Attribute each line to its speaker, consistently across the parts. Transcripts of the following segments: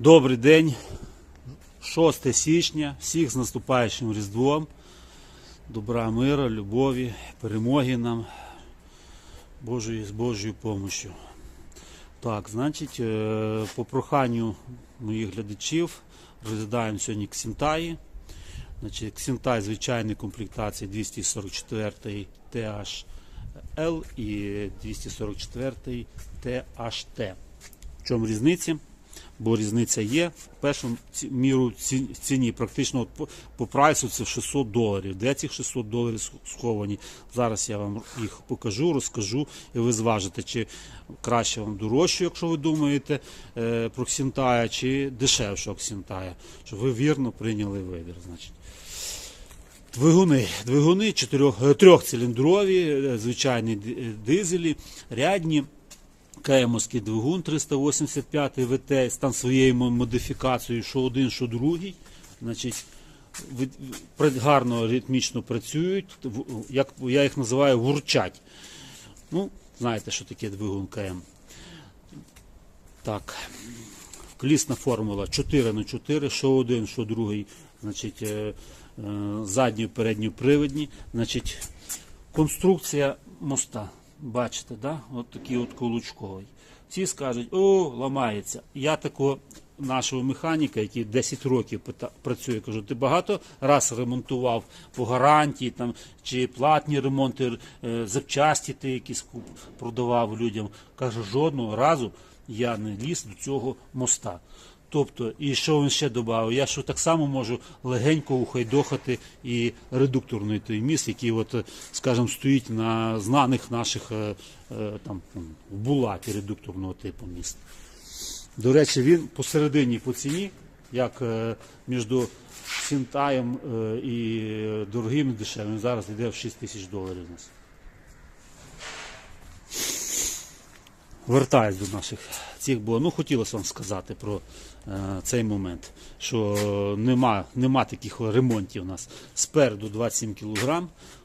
Speaker 1: Добрий день. 6 січня. Всіх з наступаючим Різдвом. Добра, мира, любові, перемоги нам. Божої, з Божою помощю. Так, значить, е, по проханню моїх глядачів розглядаємо сьогодні Ксінтаї. Значить, Ксінтай звичайної комплектації 244 THL і 244 THT. В чому різниця? Бо різниця є. В першому ці- міру ціні практично по, прайсу це 600 доларів. Де ці 600 доларів сховані? Зараз я вам їх покажу, розкажу, і ви зважите, чи краще вам дорожче, якщо ви думаєте е, про Ксінтая, чи дешевшого Ксінтая, щоб ви вірно прийняли вибір. Значить. Двигуни. Двигуни е, трьохциліндрові, е, звичайні дизелі, рядні. Каємовський двигун 385 ВТ, стан своєю модифікацією, що один, що другий. Значить, гарно ритмічно працюють, як я їх називаю, вурчать. Ну, знаєте, що таке двигун КМ. Так. Колісна формула 4 на 4 що один, що другий, значить, е, е, задні, передні привідні. Значить, конструкція моста. Бачите, да? От такий от колучковий. Всі скажуть, о, ламається. Я такого нашого механіка, який 10 років працює, кажу, ти багато раз ремонтував по гарантії там, чи платні ремонти, е, запчасті ти якісь продавав людям. Каже, жодного разу я не ліз до цього моста. Тобто, і що він ще додав? Я що так само можу легенько ухайдохати і редукторний той міст, який, от, скажімо, стоїть на знаних наших е, е, там в булаті редукторного типу міст. До речі, він посередині по ціні, як е, між Сінтаєм і дорогим дешевим, зараз йде в 6 тисяч доларів у нас. Вертаюсь до наших цих, бо ну хотілося вам сказати про цей момент, що нема, нема таких ремонтів у нас. Спереду 27 кг,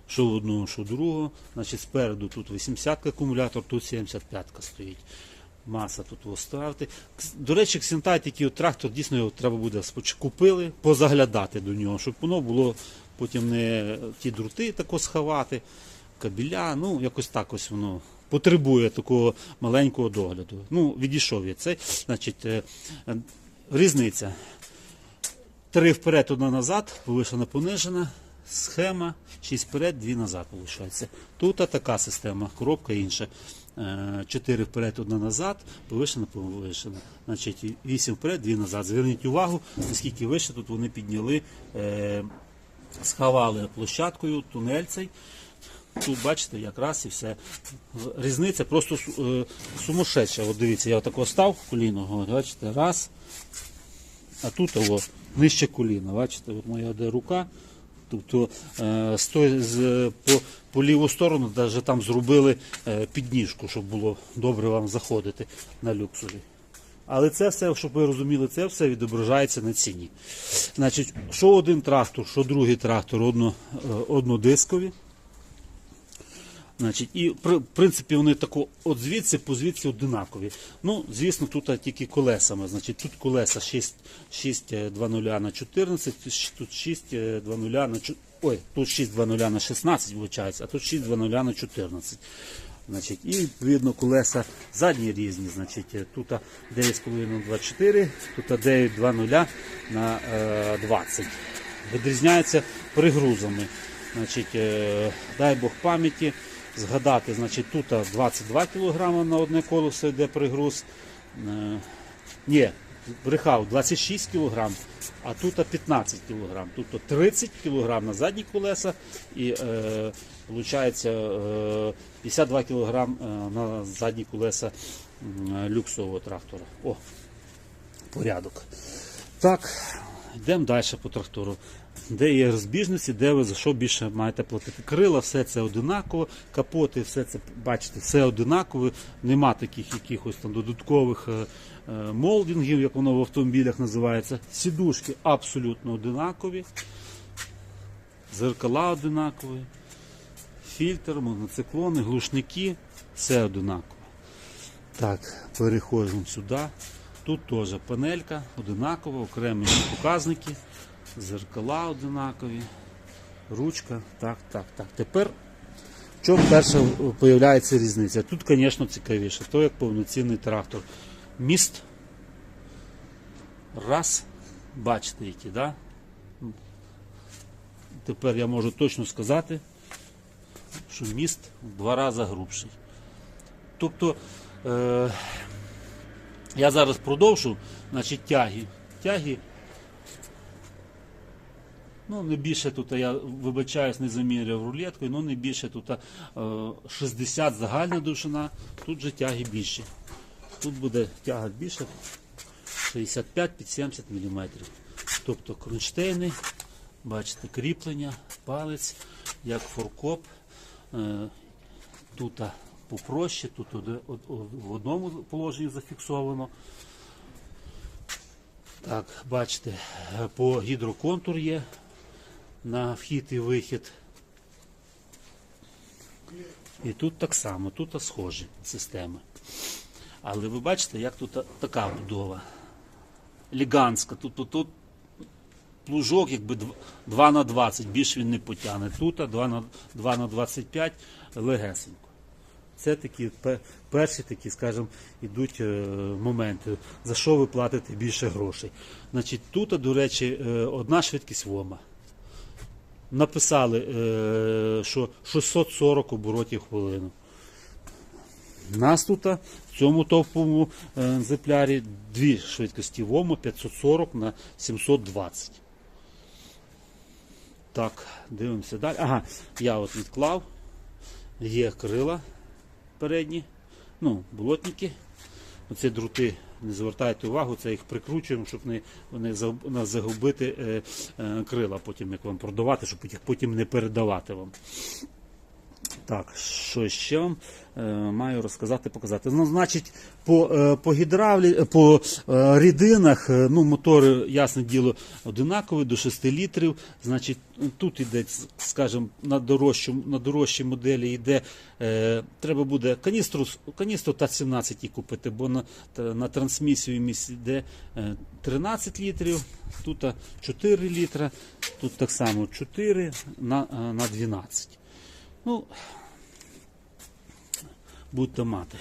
Speaker 1: що одного, що другого. Значить, спереду тут 80 акумулятор, тут 75 стоїть. Маса тут оставити. До речі, Ксентай такий от трактор, дійсно його треба буде купили, позаглядати до нього, щоб воно було потім не ті друти тако сховати, кабіля, ну якось так ось воно потребує такого маленького догляду. Ну, відійшов я цей. Значить, е, е, різниця. Три вперед, одна назад, повишена, понижена. Схема, 6 вперед, 2 назад, виходить. Тут така система, коробка інша. Е, Чотири вперед, одна назад, повишена, повишена. Значить, 8 вперед, 2 назад. Зверніть увагу, наскільки вище тут вони підняли, е, сховали площадкою, тунель цей. Тут бачите, якраз і все. Різниця просто е, сумасшедша. От дивіться, я отако став коліно, бачите, раз. А тут о, нижче коліна, бачите, от моя де рука. Тобто е, з той, з, по, по ліву сторону навіть там зробили е, підніжку, щоб було добре вам заходити на люксові. Але це все, щоб ви розуміли, це все відображається на ціні. Значить, що один трактор, що другий трактор одно, однодискові. Значить, і в принципі вони тако от звідси по звідси одинакові. Ну, звісно, тут тільки колесами. Значить, тут колеса 6, 6.2.0 на 14, тут 6.2.0 на чо- Ой, тут 6.2.0 на 16, виходить, а тут 6.2.0 на 14. Значить, і відповідно колеса задні різні. Значить, е, тут 9,5 на 24, тут 9.2.0 на е, 20. Відрізняється пригрузами. Значить, е, дай Бог пам'яті згадати, значить, тут 22 кг на одне колесо йде пригруз. Е, Ні, брехав 26 кг, а тут 15 кг. Тут 30 кг на задні колеса і е, виходить, е, 52 кг на задні колеса люксового трактора. О, порядок. Так, йдемо далі по трактору. Де є розбіжності, де ви за що більше маєте платити. Крила, все це одинаково, капоти, все це, бачите, все одинакове. Нема таких якихось там додаткових е, е, молдингів, як воно в автомобілях називається. Сідушки абсолютно одинакові. Зеркала одинакові. Фільтр, моноциклони, глушники, все одинаково. Так, переходимо сюди. Тут теж панелька одинакова, окремі показники, зеркала одинакові, ручка. Так, так, так. Тепер в чому перша з'являється різниця? Тут, звісно, цікавіше, то як повноцінний трактор. Міст. Раз. Бачите, які, да? Тепер я можу точно сказати, що міст в два рази грубший. Тобто е, я зараз продовжу значить, тяги. Тяги. Ну, не більше тут, я вибачаюсь, не заміряв рулеткою, ну не більше тут е, 60 загальна довжина, тут же тяги більші. Тут буде тяга більше 65 під 70 мм. Тобто кронштейни, бачите, кріплення, палець, як форкоп. Е, Тут попроще, тут в одному положенні зафіксовано. Так, бачите, е, по гідроконтур є на вхід і вихід. І тут так само, тут схожі системи. Але ви бачите, як тут така будова. Ліганська. Тут, тут, тут плужок якби 2 на 20, більш він не потягне. Тут 2 на, 2 на 25 легесенько. Це такі перші такі, скажімо, йдуть е, моменти, за що ви платите більше грошей. Значить, тут, до речі, е, одна швидкість ВОМа. Написали, е, що 640 оборотів хвилину. Нас тут в цьому топовому е, екземплярі дві швидкості ВОМа 540 на 720. Так, дивимося далі. Ага, я от відклав. Є крила передні, ну, болотники. Оці друти, не звертайте увагу, це їх прикручуємо, щоб не, за- не загубити е, е, крила, потім як вам продавати, щоб їх потім не передавати вам. Так, що ще е, маю розказати, показати. Ну, значить, по, е, по гідравлі, по е, рідинах, ну, мотори, ясне діло, одинакові, до 6 літрів. Значить, тут іде, скажімо, на дорожчу, на дорожчій моделі йде, е, треба буде каністру, каністру та 17 купити, бо на, на трансмісію йде е, 13 літрів, тут 4 літра, тут так само 4 на, на 12. Ну, будьте мати.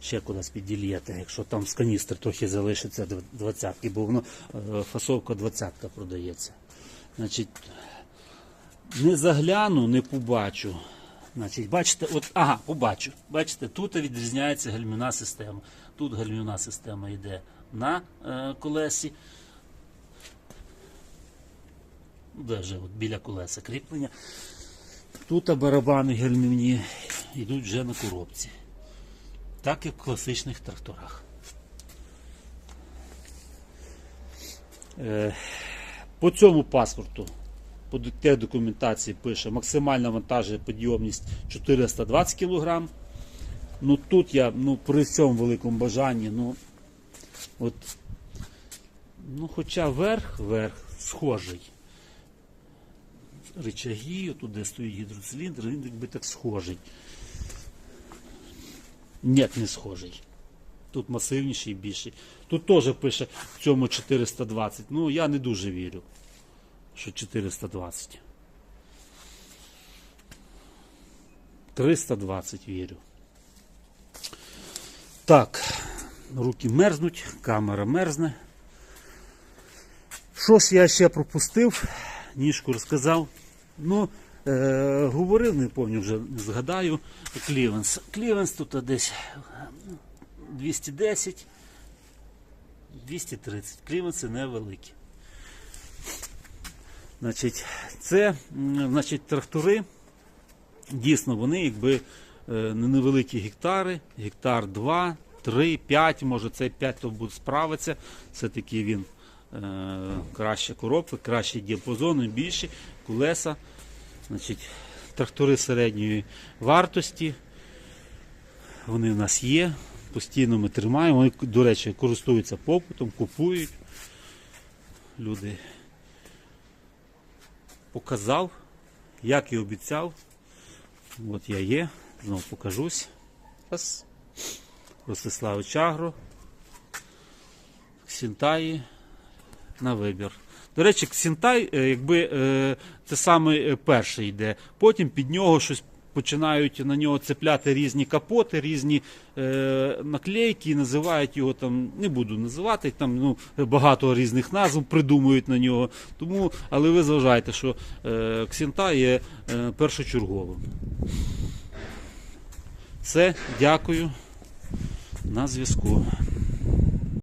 Speaker 1: Ще кудись підділієте, якщо там з каністри трохи залишиться дв- двадцятки, бо воно е, фасовка двадцятка продається. Значить, не загляну, не побачу. Значить, бачите, от, ага, побачу. Бачите, тут відрізняється гальмівна система. Тут гальмівна система йде на е, колесі. Де вже от біля колеса кріплення. Тут барабани гальмівні йдуть вже на коробці. Так як в класичних тракторах. Е, По цьому паспорту, по документації пише максимальна вантажна підйомність 420 кг. Ну тут я ну, при цьому великому бажанні, ну, от, ну хоча верх, верх схожий рычаги, тут де стоїть гідроциліндр, він якби так схожий. Ні, не схожий. Тут масивніший і більший. Тут теж пише в цьому 420. Ну, я не дуже вірю, що 420. 320 вірю. Так, руки мерзнуть, камера мерзне. Що ж я ще пропустив? Ніжку розказав. Ну, е, говорив, не пам'ятаю вже згадаю. Клівенс. Клівенс тут десь 210, 230. Клівенси невеликі. Значить, це значить, трактори. Дійсно, вони якби е, не невеликі гектари, гектар 2, 3, 5, може цей 5 то буде справиться. Все-таки він краще коробка, кращий діапазон, більші, колеса. Значить, трактори середньої вартості. Вони в нас є. Постійно ми тримаємо. Вони, до речі, користуються попитом, купують. Люди показав, як і обіцяв. От я є, знову покажусь. Раз. Ростиславич Агро. На вибір. До речі, Сінтай, е, якби е, це саме е, перший йде. Потім під нього щось починають на нього цепляти різні капоти, різні е, наклейки, називають його там, не буду називати, там ну, багато різних назв придумують на нього. Тому, але ви зважайте, що е, Ксінтай є е, першочерговим. Все, дякую. На зв'язку.